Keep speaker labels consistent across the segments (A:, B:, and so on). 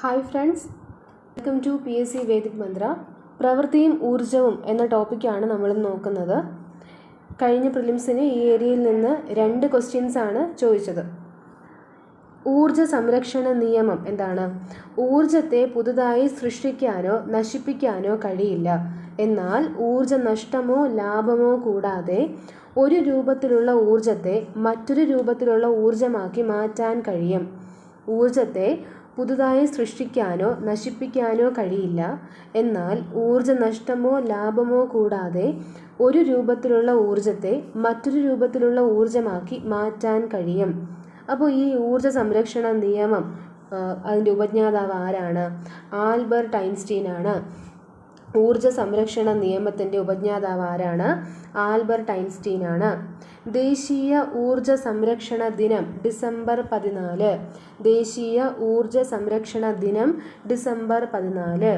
A: Hi friends welcome to P S C Vedic Mantra പ്രവൃത്തിയും ഊർജവും എന്ന ടോപ്പിക്കാണ് നമ്മൾ നോക്കുന്നത്. കഴിഞ്ഞ പ്രിലിംസിന് ഈ ഏരിയയിൽ നിന്ന് രണ്ട് ക്വസ്റ്റ്യൻസ് ആണ് ചോദിച്ചത്. ഊർജ സംരക്ഷണ നിയമം എന്താണ്? ഊർജത്തെ പുതുതായി സൃഷ്ടിക്കാനോ നശിപ്പിക്കാനോ കഴിയില്ല. എന്നാൽ ഊർജ നഷ്ടമോ ലാഭമോ കൂടാതെ ഒരു രൂപത്തിലുള്ള ഊർജത്തെ മറ്റൊരു രൂപത്തിലുള്ള ഊർജമാക്കി മാറ്റാൻ കഴിയും. ഊർജത്തെ പുതുതായി സൃഷ്ടിക്കാനോ നശിപ്പിക്കാനോ കഴിയില്ല. എന്നാൽ ഊർജ നഷ്ടമോ ലാഭമോ കൂടാതെ ഒരു രൂപത്തിലുള്ള ഊർജത്തെ മറ്റൊരു രൂപത്തിലുള്ള ഊർജമാക്കി മാറ്റാൻ കഴിയും. അപ്പോൾ ഈ ഊർജ സംരക്ഷണ നിയമം അതിന്റെ ഉപജ്ഞാതാവ് ആരാണ്? ആൽബർട്ട് ഐൻസ്റ്റീൻ ആണ് ഊർജ സംരക്ഷണ നിയമത്തിന്റെ ഉപജ്ഞാതാവ് ആരാണ്? ആൽബർട്ട് ഐൻസ്റ്റീൻ ആണ് ദേശീയ ഊർജ സംരക്ഷണ ദിനം ഡിസംബർ പതിനാല്. ദേശീയ ഊർജ സംരക്ഷണ ദിനം ഡിസംബർ പതിനാല്.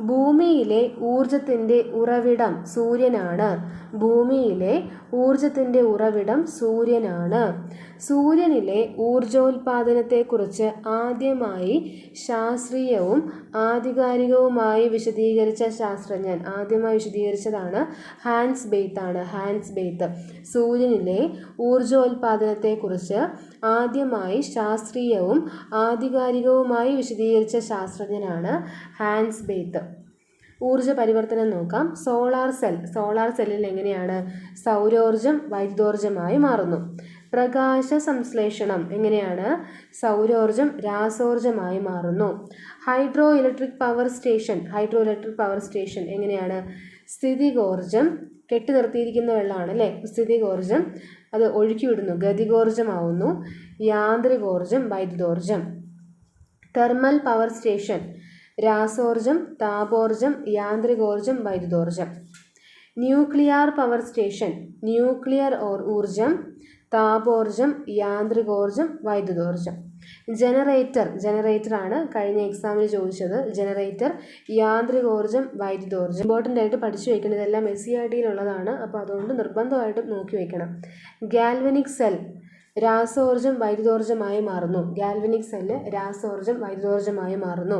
A: ഭൂമിയിലെ ഊർജത്തിന്റെ ഉറവിടം സൂര്യനാണ്. ഭൂമിയിലെ ഊർജത്തിന്റെ ഉറവിടം സൂര്യനാണ്. സൂര്യനിലെ ഊർജോൽപാദനത്തെക്കുറിച്ച് ആദ്യമായി ശാസ്ത്രീയവും ആധികാരികവുമായി വിശദീകരിച്ച ശാസ്ത്രജ്ഞൻ ആദ്യമായി വിശദീകരിച്ചതാണ് ഹാൻസ് ബെയ്ത്ത് ആണ് ഹാൻസ് ബെയ്ത്ത്. സൂര്യനിലെ ഊർജോൽപാദനത്തെക്കുറിച്ച് ആദ്യമായി ശാസ്ത്രീയവും ആധികാരികവുമായി വിശദീകരിച്ച ശാസ്ത്രജ്ഞനാണ് ഹാൻസ് ബെയ്ത്ത്. ഊർജ പരിവർത്തനം നോക്കാം. Solar cell. സോളാർ സെല്ലിൽ എങ്ങനെയാണ് സൗരോർജം വൈദ്യുതോർജമായി മാറുന്നു. പ്രകാശ സംശ്ലേഷണം എങ്ങനെയാണ്? സൗരോർജം രാസോർജമായി മാറുന്നു. Hydro electric power station hydro electric power station എങ്ങനെയാണ്? സ്ഥിതികോർജം കെട്ടി നിർത്തിയിരിക്കുന്ന വെള്ളമാണ് അല്ലേ? സ്ഥിതികോർജം അത് ഒഴുക്കിവിടുന്നു ഗതികോർജമാവുന്നു. യാന്ത്രികോർജം വൈദ്യുതോർജം. തെർമൽ പവർ സ്റ്റേഷൻ രാസോർജം താപോർജം യാന്ത്രികോർജം വൈദ്യുതോർജം. Nuclear power station nuclear or ഊർജം താപോർജം യാന്ത്രികോർജം വൈദ്യുതോർജം ജനറേറ്റർ ആണ് കഴിഞ്ഞ എക്സാമിന് ചോദിച്ചത്. ജനറേറ്റർ യാന്ത്രികോർജം വൈദ്യുതോർജം ഇമ്പോർട്ടന്റ് ആയിട്ട് പഠിച്ചു വെക്കണം. ഇതെല്ലാം എസ് സി ആർ ടിയിലുള്ളതാണ് അപ്പോൾ അതുകൊണ്ട് നിർബന്ധമായിട്ടും നോക്കി വയ്ക്കണം ഗാൽവനിക് സെൽ രാസോർജം വൈദ്യുതോർജമായി മാറുന്നു. ഗാൽവനിക് സെല്ല് രാസോർജം വൈദ്യുതോർജമായി മാറുന്നു.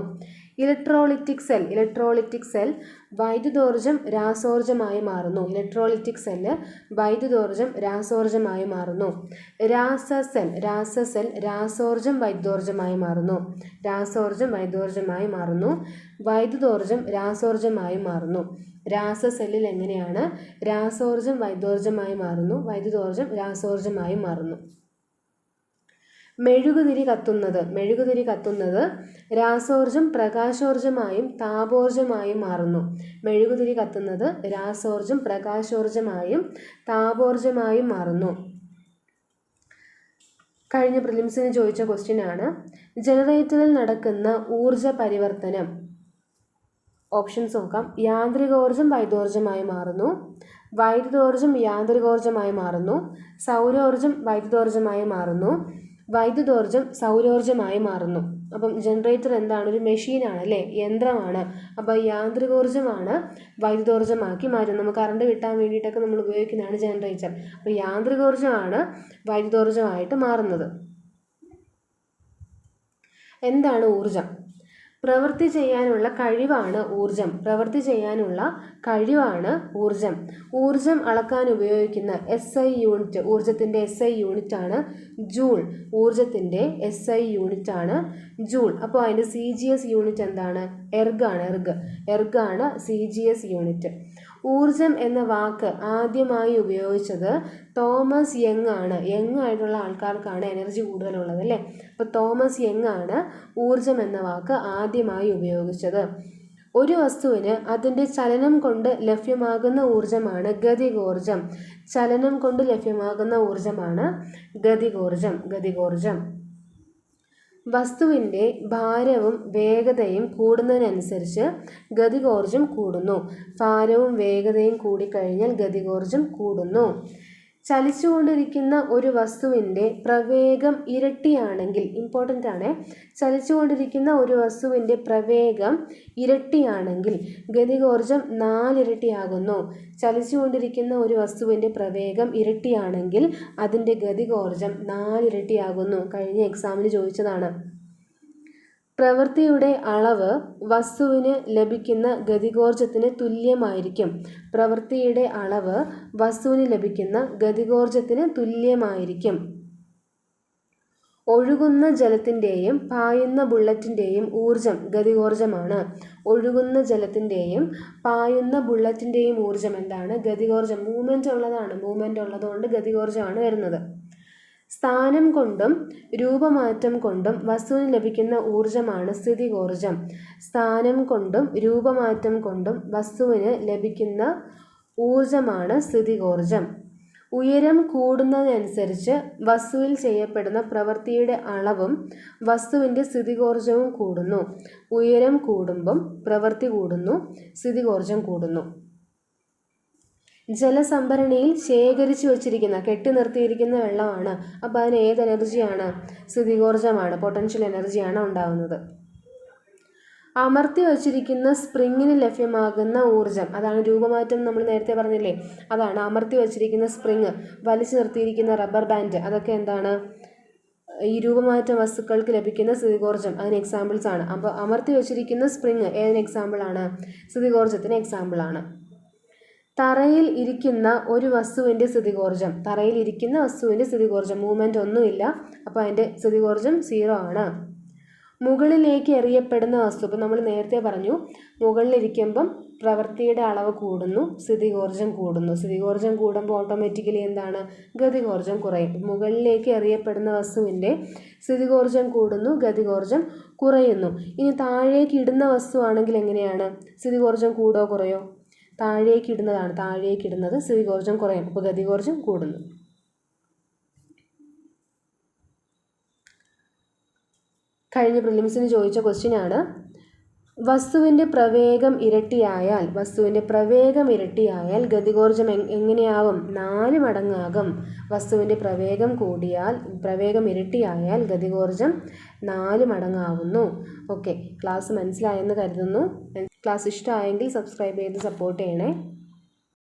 A: ഇലക്ട്രോളിറ്റിക് സെൽ ഇലക്ട്രോളിറ്റിക് സെൽ വൈദ്യുതോർജം രാസോർജമായി മാറുന്നു. ഇലക്ട്രോളിറ്റിക് സെല്ല് വൈദ്യുതോർജം രാസോർജമായി മാറുന്നു. രാസ സെൽ രാസ സെൽ രാസോർജം വൈദ്യുതോർജമായി മാറുന്നു. രാസോർജം വൈദ്യുതോർജമായി മാറുന്നു. വൈദ്യുതോർജം രാസോർജമായി മാറുന്നു. രാസ സെല്ലിൽ എങ്ങനെയാണ്? രാസോർജം വൈദ്യോർജമായി മാറുന്നു. വൈദ്യുതോർജം രാസോർജമായി മാറുന്നു. മെഴുകുതിരി കത്തുന്നത്. മെഴുകുതിരി കത്തുന്നത് രാസോർജം പ്രകാശോർജമായും താപോർജമായും മാറുന്നു. മെഴുകുതിരി കത്തുന്നത് രാസോർജം പ്രകാശോർജമായും താപോർജമായും മാറുന്നു. കഴിഞ്ഞ പ്രിലിംസിന് ചോദിച്ച ക്വസ്റ്റ്യൻ ആണ്. ജനറേറ്ററിൽ നടക്കുന്ന ഊർജ പരിവർത്തനം. ഓപ്ഷൻസ് നോക്കാം. യാന്ത്രികോർജം വൈദ്യോർജമായി മാറുന്നു. വൈദ്യുതോർജം യാന്ത്രികോർജമായി മാറുന്നു. സൗരോർജം വൈദ്യുതോർജമായി മാറുന്നു. വൈദ്യുതോർജം സൗരോർജമായി മാറുന്നു. അപ്പം ജനറേറ്റർ എന്താണ്? ഒരു മെഷീനാണ് അല്ലേ? യന്ത്രമാണ്. അപ്പോൾ യാന്ത്രികോർജമാണ് വൈദ്യുതോർജമാക്കി മാറ്റുന്നത്. നമുക്ക് കറണ്ട് കിട്ടാൻ വേണ്ടിയിട്ടൊക്കെ നമ്മൾ ഉപയോഗിക്കുന്നതാണ് ജനറേറ്റർ അപ്പോൾ യാന്ത്രികോർജമാണ് വൈദ്യുതോർജമായിട്ട് മാറുന്നത്. എന്താണ് ഊർജം? പ്രവൃത്തി ചെയ്യാനുള്ള കഴിവാണ് ഊർജം പ്രവൃത്തി ചെയ്യാനുള്ള കഴിവാണ് ഊർജം ഊർജം അളക്കാൻ ഉപയോഗിക്കുന്ന എസ് ഐ യൂണിറ്റ് ഊർജത്തിന്റെ എസ് ഐ യൂണിറ്റ് ആണ് ജൂൾ. ഊർജത്തിന്റെ എസ് ഐ യൂണിറ്റ് ആണ് ജൂൾ. അപ്പോൾ അതിന്റെ സി ജി എസ് യൂണിറ്റ് എന്താണ്? എർഗ് ആണ് എർഗ്. എർഗ് ആണ് സി ജി എസ് യൂണിറ്റ് ഊർജം എന്ന വാക്ക് ആദ്യമായി ഉപയോഗിച്ചത് തോമസ് യങ് ആണ്. യങ് ആയിട്ടുള്ള ആൾക്കാർക്കാണ് എനർജി കൂടുതലുള്ളത് അല്ലേ? അപ്പോൾ തോമസ് യങ് ആണ് ഊർജം എന്ന വാക്ക് ആദ്യമായി ഉപയോഗിച്ചത്. ഒരു വസ്തുവിന് അതിന്റെ ചലനം കൊണ്ട് ലഭ്യമാകുന്ന ഊർജമാണ് ഗതികോർജം ചലനം കൊണ്ട് ലഭ്യമാകുന്ന ഊർജമാണ് ഗതികോർജം ഗതികോർജം വസ്തുവിന്റെ ഭാരവും വേഗതയും കൂടുന്നതിനനുസരിച്ച് ഗതികോർജം കൂടുന്നു. ഭാരവും വേഗതയും കൂടിക്കഴിഞ്ഞാൽ ഗതികോർജം കൂടുന്നു. ചലിച്ചുകൊണ്ടിരിക്കുന്ന ഒരു വസ്തുവിന്റെ പ്രവേഗം ഇരട്ടിയാണെങ്കിൽ ഇമ്പോർട്ടന്റ് ആണ്. ചലിച്ചുകൊണ്ടിരിക്കുന്ന ഒരു വസ്തുവിന്റെ പ്രവേഗം ഇരട്ടിയാണെങ്കിൽ ഗതികോർജം നാലിരട്ടിയാകുന്നു. ചലിച്ചുകൊണ്ടിരിക്കുന്ന ഒരു വസ്തുവിന്റെ പ്രവേഗം ഇരട്ടിയാണെങ്കിൽ അതിന്റെ ഗതികോർജം നാലിരട്ടിയാകുന്നു. കഴിഞ്ഞ എക്സാമിന് ചോദിച്ചതാണ്. പ്രവൃത്തിയുടെ അളവ് വസ്തുവിന് ലഭിക്കുന്ന ഗതികോർജത്തിന് തുല്യമായിരിക്കും. പ്രവൃത്തിയുടെ അളവ് വസ്തുവിന് ലഭിക്കുന്ന ഗതികോർജത്തിന് തുല്യമായിരിക്കും. ഒഴുകുന്ന ജലത്തിന്റെയും പായുന്ന ബുള്ളറ്റിന്റെയും ഊർജം ഗതികോർജമാണ്. ഒഴുകുന്ന ജലത്തിന്റെയും പായുന്ന ബുള്ളറ്റിന്റെയും ഊർജം എന്താണ്? ഗതികോർജം. മൂവ്മെന്റ് ഉള്ളതാണ്. മൂവ്മെന്റ് ഉള്ളതുകൊണ്ട് ഗതികോർജമാണ് വരുന്നത്. സ്ഥാനം കൊണ്ടും രൂപമാറ്റം കൊണ്ടും വസ്തുവിന് ലഭിക്കുന്ന ഊർജമാണ് സ്ഥിതികോർജം സ്ഥാനം കൊണ്ടും രൂപമാറ്റം കൊണ്ടും വസ്തുവിന് ലഭിക്കുന്ന ഊർജമാണ് സ്ഥിതികോർജം ഉയരം കൂടുന്നതിനനുസരിച്ച് വസ്തുവിൽ ചെയ്യപ്പെടുന്ന പ്രവൃത്തിയുടെ അളവും വസ്തുവിന്റെ സ്ഥിതികോർജവും കൂടുന്നു. ഉയരം കൂടുമ്പം പ്രവൃത്തി കൂടുന്നു സ്ഥിതികോർജം കൂടുന്നു. ജലസംഭരണിയിൽ ശേഖരിച്ചു വച്ചിരിക്കുന്ന കെട്ടി നിർത്തിയിരിക്കുന്ന വെള്ളമാണ്. അപ്പോൾ അതിന് ഏത് എനർജിയാണ്? സ്ഥിതികോർജമാണ് പൊട്ടൻഷ്യൽ എനർജിയാണ് ഉണ്ടാകുന്നത് അമർത്തി വച്ചിരിക്കുന്ന സ്പ്രിങ്ങിന് ലഭ്യമാകുന്ന ഊർജം അതാണ് രൂപമാറ്റം നമ്മൾ നേരത്തെ പറഞ്ഞില്ലേ? അതാണ് അമർത്തി വച്ചിരിക്കുന്ന സ്പ്രിങ് വലിച്ചു നിർത്തിയിരിക്കുന്ന റബ്ബർ ബാൻഡ് അതൊക്കെ എന്താണ്? ഈ രൂപമാറ്റ വസ്തുക്കൾക്ക് ലഭിക്കുന്ന സ്ഥിതികോർജം അതിന് എക്സാമ്പിൾസ് ആണ്. അപ്പോൾ അമർത്തി വച്ചിരിക്കുന്ന സ്പ്രിങ് ഏതിന് എക്സാമ്പിളാണ് സ്ഥിതികോർജത്തിന് എക്സാമ്പിളാണ് തറയിൽ ഇരിക്കുന്ന ഒരു വസ്തുവിന്റെ സ്ഥിതികോർജം. തറയിൽ ഇരിക്കുന്ന വസ്തുവിന്റെ സ്ഥിതികോർജം. മൂവ്മെന്റ് ഒന്നുമില്ല. അപ്പോൾ അതിന്റെ സ്ഥിതികോർജം സീറോ ആണ്. മുകളിലേക്ക് എറിയപ്പെടുന്ന വസ്തു. ഇപ്പം നമ്മൾ നേരത്തെ പറഞ്ഞു മുകളിലിരിക്കുമ്പം പ്രവൃത്തിയുടെ അളവ് കൂടുന്നു സ്ഥിതികോർജം കൂടുന്നു. സ്ഥിതികോർജം കൂടുമ്പോൾ ഓട്ടോമാറ്റിക്കലി എന്താണ്? ഗതികോർജം കുറയും. മുകളിലേക്ക് എറിയപ്പെടുന്ന വസ്തുവിന്റെ സ്ഥിതികോർജം കൂടുന്നു ഗതികോർജം കുറയുന്നു. ഇനി താഴേക്ക് ഇടുന്ന വസ്തുവാണെങ്കിൽ എങ്ങനെയാണ്? സ്ഥിതികോർജം കൂടോ കുറയോ? താഴേക്ക് ഇടുന്നതാണ്. താഴേക്ക് ഇടുന്നത് സ്ഥിതികോർജം കുറയും. അപ്പോൾ ഗതികോർജം കൂടുന്നു. കഴിഞ്ഞ പ്രിലിംസിന് ചോദിച്ച ക്വസ്റ്റ്യനാണ് വസ്തുവിന്റെ പ്രവേഗം ഇരട്ടിയായാൽ വസ്തുവിന്റെ പ്രവേഗം ഇരട്ടിയായാൽ ഗതികോർജം എങ് എങ്ങനെയാവും നാല് മടങ്ങാകും. വസ്തുവിന്റെ പ്രവേഗം കൂടിയാൽ പ്രവേഗം ഇരട്ടിയായാൽ ഗതികോർജം നാല് മടങ്ങാവുന്നു. ഓക്കെ ക്ലാസ് മനസ്സിലായെന്ന് കരുതുന്നു. ക്ലാസ് ഇഷ്ടമായെങ്കിൽ സബ്സ്ക്രൈബ് ചെയ്ത് സപ്പോർട്ട് ചെയ്യണേ.